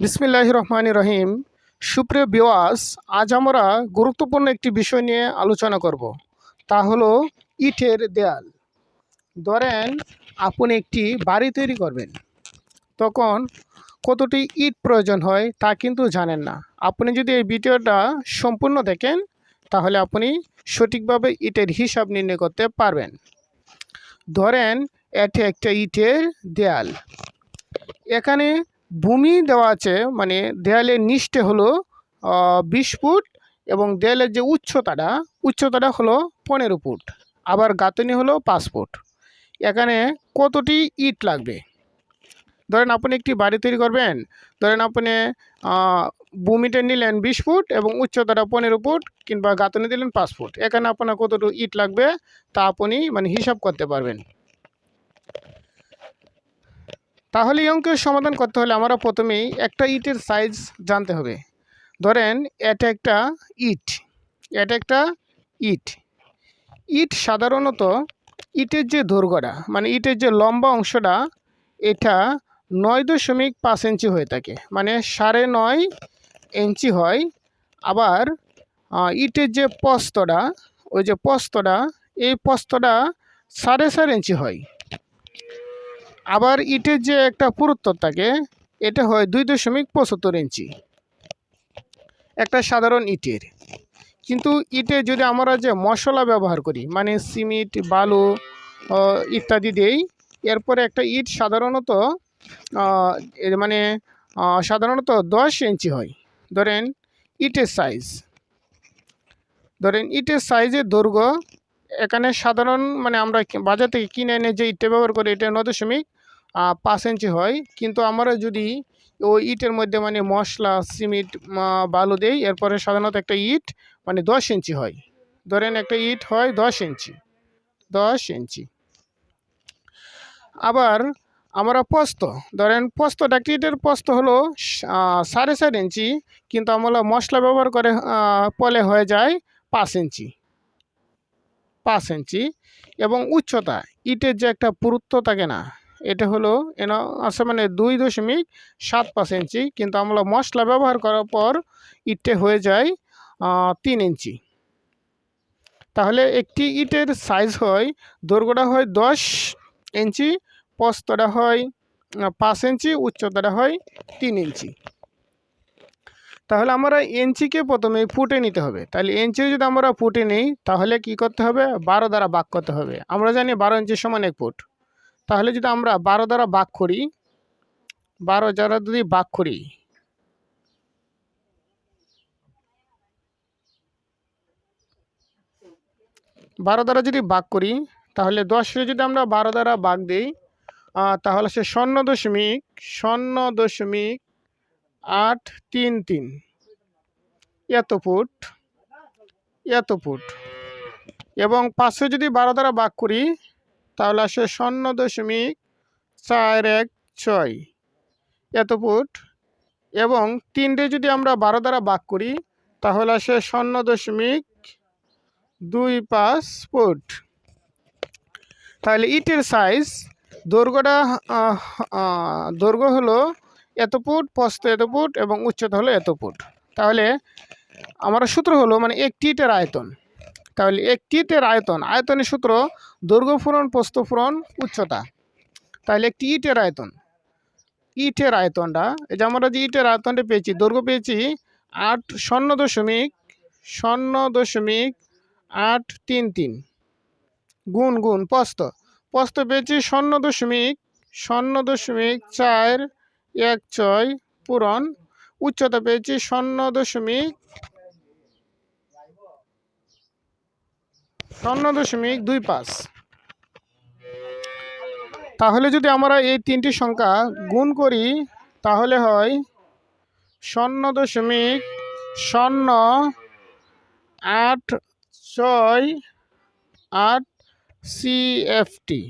বিসমিল্লাহ রহমান রহিম। সুপ্রিয় বিওয়াস আজ আমরা গুরুত্বপূর্ণ একটি বিষয় নিয়ে আলোচনা করব। তা হলো ইটের দেয়াল। ধরেন, আপনি একটি বাড়ি তৈরি করবেন। তখন কতটি ইট প্রয়োজন হয় তা কিন্তু জানেন না। আপনি যদি এই ভিডিওটা সম্পূর্ণ দেখেন, তাহলে আপনি সঠিকভাবে ইটের হিসাব নির্ণয় করতে পারবেন। ধরেন, এটি একটা ইটের দেয়াল। এখানে ভূমি দেওয়া আছে মানে দেয়ালের নিচটা হলো বিশ ফুট এবং দেয়ালের যে উচ্চতাটা উচ্চতাটা হলো পনেরো ফুট, আবার গাঁথনি হলো পাঁচ ফুট। এখানে কতটি ইট লাগবে? ধরেন আপনি একটি বাড়ি তৈরি করবেন, ধরেন আপনি ভূমিটা নিলেন বিশ ফুট এবং উচ্চতাটা পনেরো ফুট কিংবা গাঁথনি দিলেন পাঁচ ফুট। এখানে আপনার কতটুকু ইট লাগবে তা আপনি মানে হিসাব করতে পারবেন। তাহলে এই অঙ্কের সমাধান করতে হলে আমরা প্রথমেই একটা ইটের সাইজ জানতে হবে। ধরেন এটা একটা ইট, এটা একটা ইট। ইট সাধারণত ইটের যে দৈর্ঘ্যটা মানে ইটের যে লম্বা অংশটা, এটা নয় দশমিক পাঁচ ইঞ্চি হয়ে থাকে মানে সাড়ে নয় ইঞ্চি হয়। আবার ইটের যে পস্তটা, ওই যে পস্তটা, এই পস্তটা সাড়ে চার ইঞ্চি হয়। আবার ইটের যে একটা পুরুত্ব থাকে, এটা হয় দুই দশমিক পঁচাত্তর ইঞ্চি। একটা সাধারণ ইটের। কিন্তু ইটে যদি আমরা যে মশলা ব্যবহার করি মানে সিমেন্ট, বালু ইত্যাদি দেই এরপরে একটা ইট সাধারণত মানে সাধারণত দশ ইঞ্চি হয়। ধরেন, ইটের সাইজ ধরেন, ইটের সাইজের দৈর্ঘ্য এখানে সাধারণ মানে আমরা বাজার থেকে কিনে এনে যে ইটটা ব্যবহার করি, এটা নয় দশমিক পাঁচ ইঞ্চি হয়। কিন্তু আমরা যদি ওই ইটের মধ্যে মানে মশলা, সিমেন্ট বালু দেই, এরপরে সাধারণত একটা ইট মানে দশ ইঞ্চি হয়। ধরেন একটা ইট হয় দশ ইঞ্চি দশ ইঞ্চি। আবার আমরা পোস্ত, ধরেন পোস্তটা একটা ইটের পোস্ত হলো সাড়ে চার ইঞ্চি, কিন্তু আমরা মশলা ব্যবহার করে পলে হয়ে যায় পাঁচ ইঞ্চি। পাঁচ ইঞ্চি এবং উচ্চতা, ইটের যে একটা পুরুত্ব থাকে না, এটা হলো এন আছে মানে দুই দশমিক সাত পাঁচ ইঞ্চি, কিন্তু আমরা মশলা ব্যবহার করার পর ইটে হয়ে যায় তিন ইঞ্চি। তাহলে একটি ইটের সাইজ হয়, দৈর্ঘ্যটা হয় দশ ইঞ্চি প্রস্তটা হয় পাঁচ ইঞ্চি, উচ্চতাটা হয় তিন ইঞ্চি। তাহলে আমরা ইঞ্চিকে প্রথমে ফুটে নিতে হবে। তাহলে ইঞ্চি যদি আমরা ফুটে নিই, তাহলে কি করতে হবে? বারো দ্বারা বাক করতে হবে। আমরা জানি বারো ইঞ্চি সমান এক ফুট। তাহলে যদি আমরা বারো দ্বারা বাক করি, বারো দ্বারা যদি বাক করি, বারো দ্বারা যদি বাক করি, তাহলে দশে যদি আমরা বারো দ্বারা বাক দিই তাহলে সে শূন্য দশমিক শূন্য দশমিক আট তিন তিন। এত ফুট এত ফুট। এবং পাঁচশো যদি বারো দ্বারা বাক করি, তাহলে আসে শূন্য দশমিক চার এক ছয়। এত ফুট। এবং তিনটে যদি আমরা বারো দ্বারা বাক করি, তাহলে আসে শূন্য দশমিক দুই পাঁচ ফুট। তাহলে ইটের সাইজ দৈর্ঘ্যটা দৈর্ঘ্য হলো এত ফুট, প্রস্থ এত ফুট এবং উচ্চতা হলো এত ফুট। তাহলে আমার সূত্র হলো মানে একটি ইটের আয়তন। তাহলে একটি ইটের আয়তন, আয়তনের সূত্র দৈর্ঘ্য ফুরন উচ্চতা। তাহলে একটি ইটের আয়তন। ইটের আয়তনটা, এই যে আমরা যে ইটের আয়তনটা পেয়েছি, দৈর্ঘ্য পেয়েছি আট শূন্য দশমিক শূন্য দশমিক আট তিন তিন। গুণ গুণ, প্রস্থ। প্রস্থ পেয়েছি শূন্য দশমিক শূন্য দশমিক চার এক ছয় পূরণ। উচ্চতা পেয়েছি শূন্য দশমিক শূন্য দশমিক দুই পাঁচ। তাহলে যদি আমরা এই তিনটি সংখ্যা গুণ করি, তাহলে হয় শূন্য দশমিক শূন্য আট ছয় আট সিএফটি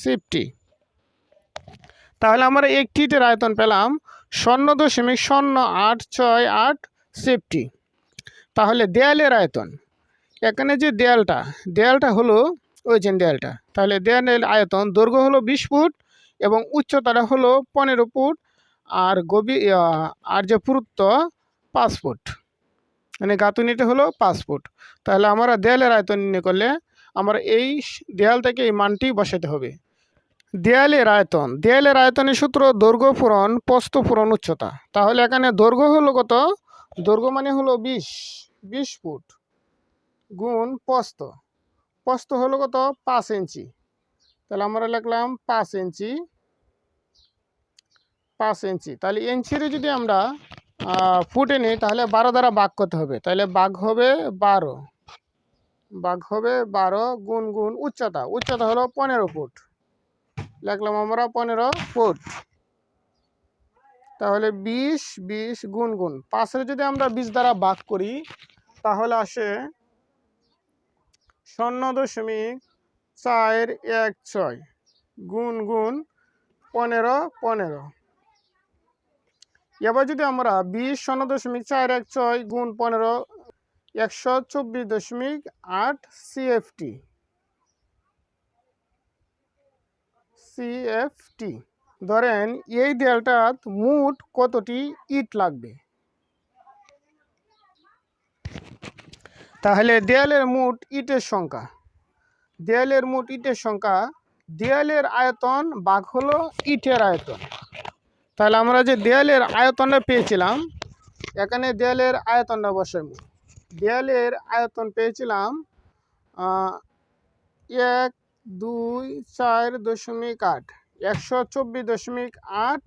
সিফটি তাহলে আমরা একটি ইটের আয়তন পেলাম শূন্য দশমিক শূন্য আট ছয় আট সেফটি। তাহলে দেয়ালের আয়তন। এখানে যে দেয়ালটা দেয়ালটা হলো ওই যে দেয়ালটা। তাহলে দেয়ালের আয়তন দৈর্ঘ্য হলো বিশ ফুট এবং উচ্চতাটা হলো পনেরো ফুট আর গভীর আর যে পুরুত্ব পাঁচ ফুট। মানে গাঁথুনিটা হলো পাঁচ ফুট। তাহলে আমরা দেয়ালের আয়তন নির্ণয় করলে আমরা এই দেয়াল থেকে এই মানটি বসাতে হবে। দেয়ালের আয়তন দেয়ালের আয়তনের সূত্র দৈর্ঘ্য পূরণ, প্রস্থ পূরণ, উচ্চতা। তাহলে এখানে দৈর্ঘ্য হলো কত? দৈর্ঘ্য মানে হলো বিশ। বিশ ফুট গুণ প্রস্থ। প্রস্থ হলো কত? পাঁচ ইঞ্চি। তাহলে আমরা লিখলাম পাঁচ ইঞ্চি। পাঁচ ইঞ্চি। তাহলে ইঞ্চিরে যদি আমরা ফুটে নিই, তাহলে বারো দ্বারা বাঘ করতে হবে। তাহলে বাঘ হবে বারো। বাঘ হবে বারো গুণ গুণ উচ্চতা। উচ্চতা হলো পনেরো ফুট। লিখলাম আমরা পনেরো ফুট। তাহলে বিশ বিশ গুণ গুণ। পাশের যদি আমরা বিশ দ্বারা ভাগ করি, তাহলে আসে শূন্য দশমিক চার এক ছয় গুণ গুণ পনেরো পনেরো। এবার যদি আমরা বিশ শূন্য দশমিক চার এক ছয় গুণ পনেরো, একশো চব্বিশ দশমিক আট সিএফটি সিএফটি ধরেন এই দেয়ালটাত মোট কতটি ইট লাগবে? তাহলে দেয়ালের মোট ইটের সংখ্যা। দেয়ালের মোট ইটের সংখ্যা, দেয়ালের আয়তন বাঘ হলো ইটের আয়তন। তাহলে আমরা যে দেয়ালের আয়তনটা পেয়েছিলাম, এখানে দেয়ালের আয়তনটা বসাবো দেয়ালের আয়তন পেয়েছিলাম এক দুই চার দশমিক আট, একশো চব্বিশ দশমিক আট।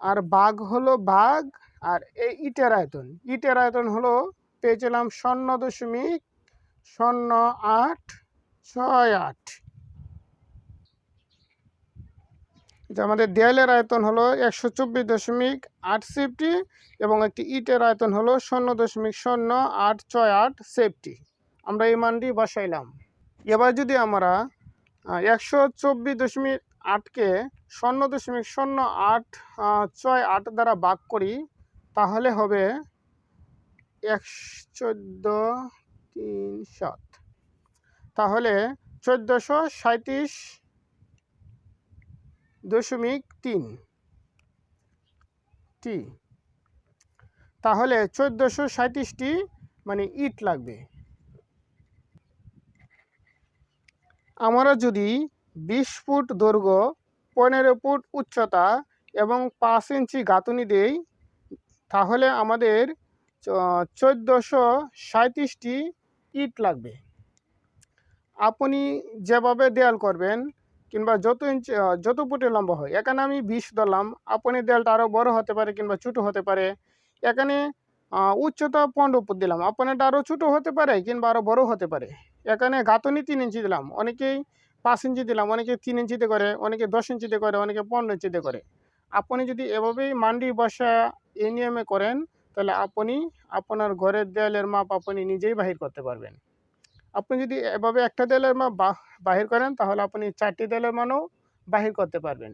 আর বাঘ হলো বাঘ, আর এই ইটের আয়তন। ইটের আয়তন হলো, পেয়েছিলাম শূন্য দশমিক শূন্য আট, ছয় আট। আমাদের দেয়ালের আয়তন হলো একশো চব্বিশ দশমিক আট সেফটি এবং একটি ইটের আয়তন হলো শূন্য দশমিক শূন্য আট ছয় আট সেফটি। আমরা এই মানটি বসাইলাম। এবার যদি আমরা একশো চব্বিশ দশমিক আটকে শূন্য দশমিক শূন্য আট ছয় আট দ্বারা ভাগ করি, তাহলে হবে এক চোদ্দ তিন সাত। তাহলে চোদ্দোশো সাঁত্রিশ দশমিক তিন। টি। তাহলে চোদ্দোশো সাঁত্রিশটি মানে ইট লাগবে। আমরা যদি বিশ ফুট দৈর্ঘ্য, পনেরো ফুট উচ্চতা এবং পাঁচ ইঞ্চি গাঁথুনি দেই, তাহলে আমাদের চোদ্দোশো সাঁত্রিশটি ইট লাগবে। আপনি যেভাবে দেয়াল করবেন কিংবা যত ইঞ্চি, যত ফুটে লম্বা হয়, এখানে আমি বিশ ধরলাম, আপনি দেয়ালটা আরও বড় হতে পারে কিংবা ছোটো হতে পারে, এখানে উচ্চতা পনেরো ফুট দিলাম, আপনারটা আরও ছোটো হতে পারে কিংবা আরও বড় হতে পারে। এখানে গাঁথনি তিন ইঞ্চি দিলাম, অনেকেই পাঁচ ইঞ্চি দিলাম, অনেকে তিন ইঞ্চিতে করে, অনেকে দশ ইঞ্চিতে করে, অনেকে পনেরো ইঞ্চিতে করে। আপনি যদি এভাবেই মান্ডি বসা এই নিয়মে করেন, তাহলে আপনি আপনার ঘরের দেয়ালের মাপ আপনি নিজেই বাহির করতে পারবেন। আপনি যদি এভাবে একটা দেয়ালের মাপ বাহির করেন, তাহলে আপনি চারটি দেয়ালের মানও বাহির করতে পারবেন।